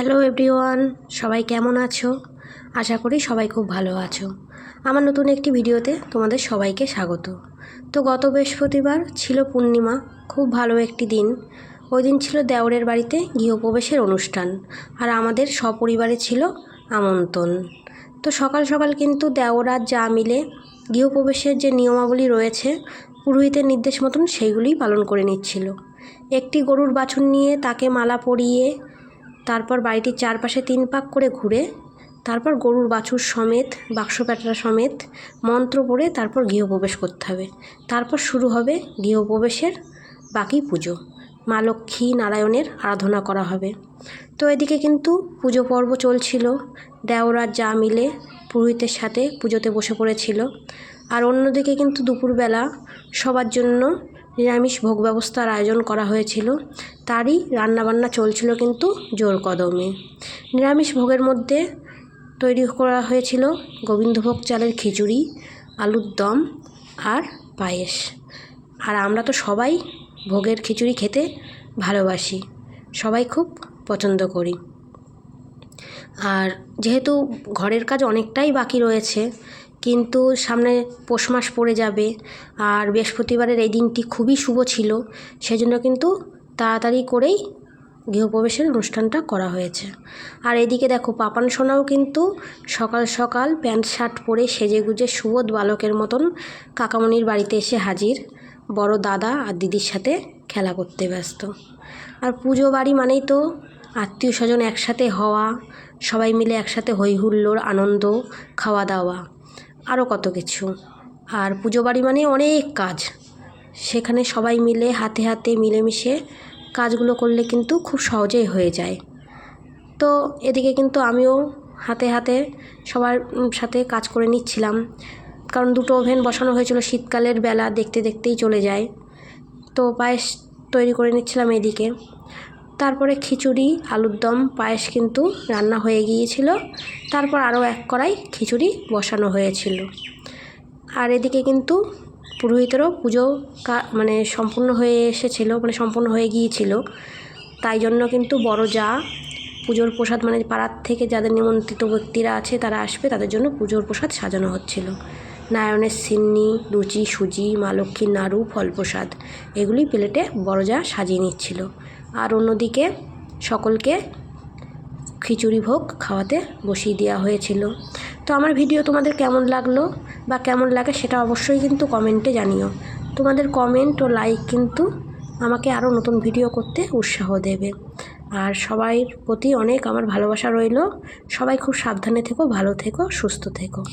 Hello everyone, সবাই কেমন আছো? আশা করি সবাই খুব ভালো আছো। আমার নতুন একটি ভিডিওতে তোমাদের সবাইকে স্বাগত। তো গত বৃহস্পতিবার ছিল পূর্ণিমা, খুব ভালো একটি দিন। ওই দিন ছিল দেওরের বাড়িতে গৃহপ্রবেশের অনুষ্ঠান আর আমাদের সপরিবারে ছিল আমন্ত্রণ। তো সকাল সকাল কিন্তু দেওরা যা মিলে গৃহপ্রবেশের যে নিয়মাবলী রয়েছে, পুরোহিতের নির্দেশ মতন সেইগুলিই পালন করে নিচ্ছিল। একটি গরুর বাছুর নিয়ে তাকে মালা পরিয়ে তারপর বাড়িটির চারপাশে তিন পাক করে ঘুরে, তারপর গরুর বাছুর সমেত, বাক্স প্যাটরা সমেত, মন্ত্র পড়ে তারপর গৃহপ্রবেশ করতে হবে। তারপর শুরু হবে গৃহপ্রবেশের বাকি পুজো। মা লক্ষ্মী নারায়ণের আরাধনা করা হবে। তো এদিকে কিন্তু পুজো পর্ব চলছিল। দেওরা যা মিলে পুরোহিতের সাথে পুজোতে বসে পড়েছিল। আর অন্যদিকে কিন্তু দুপুরবেলা সবার জন্য নিরামিষ ভোগ ব্যবস্থার আয়োজন করা হয়েছিল। তারই রান্নাবান্না চলছিল কিন্তু জোর কদমে। নিরামিষ ভোগের মধ্যে তৈরি করা হয়েছিল গোবিন্দভোগ চালের খিচুড়ি, আলুর দম আর পায়েস। আর আমরা তো সবাই ভোগের খিচুড়ি খেতে ভালোবাসি, সবাই খুব পছন্দ করি। আর যেহেতু ঘরের কাজ অনেকটাই বাকি রয়েছে কিন্তু সামনে পৌষ মাস পড়ে যাবে আর বৃহস্পতিবারের এই দিনটি খুবই শুভ ছিল, সেজন্য কিন্তু তাড়াতাড়ি করেই গৃহপ্রবেশের অনুষ্ঠানটা করা হয়েছে। আর এদিকে দেখো, পাপান সোনাও কিন্তু সকাল সকাল প্যান্ট, শার্ট পরে সেজে গুজে সুবোধ বালকের মতন কাকামণির বাড়িতে এসে হাজির। বড় দাদা আর দিদির সাথে খেলা করতে ব্যস্ত। আর পুজো বাড়ি মানেই তো আত্মীয় স্বজন একসাথে হওয়া, সবাই মিলে একসাথে হই হুল্লোড়, আনন্দ, খাওয়া দাওয়া। আরও কত কিছু। আর পুজো বাড়ি মানে অনেক কাজ। সেখানে সবাই মিলে হাতে হাতে মিলেমিশে কাজগুলো করলে কিন্তু খুব সহজেই হয়ে যায়। তো এদিকে কিন্তু আমিও হাতে হাতে সবার সাথে কাজ করে নিচ্ছিলাম। কারণ দুটো ওভেন বসানো হয়েছিল শীতকালের বেলা দেখতে দেখতেই চলে যায়। তো পায়েস তৈরি করে নিচ্ছিলাম এদিকে। তারপরে খিচুড়ি, আলুর দম, পায়েস কিন্তু রান্না হয়ে গিয়েছিল। তারপর আরও এক কড়াই খিচুড়ি বসানো হয়েছিল। আর এদিকে কিন্তু পুরোহিতেরও পুজো মানে সম্পূর্ণ হয়ে এসেছিল মানে সম্পূর্ণ হয়ে গিয়েছিল। তাই জন্য কিন্তু বড় যা পুজোর প্রসাদ মানে পাড়ার থেকে যাদের নিমন্ত্রিত ব্যক্তিরা আছে তারা আসবে, তাদের জন্য পুজোর প্রসাদ সাজানো হচ্ছিল। নারায়ণের সিন্নি, লুচি, সুজি, মা লক্ষ্মীর নাড়ু, ফল প্রসাদ, এগুলি প্লেটে বড় যা সাজিয়ে নিচ্ছিল। আর অন্যদিকে সকলকে খিচুড়ি ভোগ খাওয়াতে বসিয়ে দেওয়া হয়েছিল। তো আমার ভিডিও তোমাদের কেমন লাগল বা কেমন লাগে সেটা অবশ্যই কিন্তু কমেন্টে জানিও। তোমাদের কমেন্ট ও লাইক কিন্তু আমাকে আরও নতুন ভিডিও করতে উৎসাহ দেবে। আর সবাই প্রতি অনেক আমার ভালোবাসা রইল। সবাই খুব সাবধানে থেকো, ভালো থেকো, সুস্থ থেকো।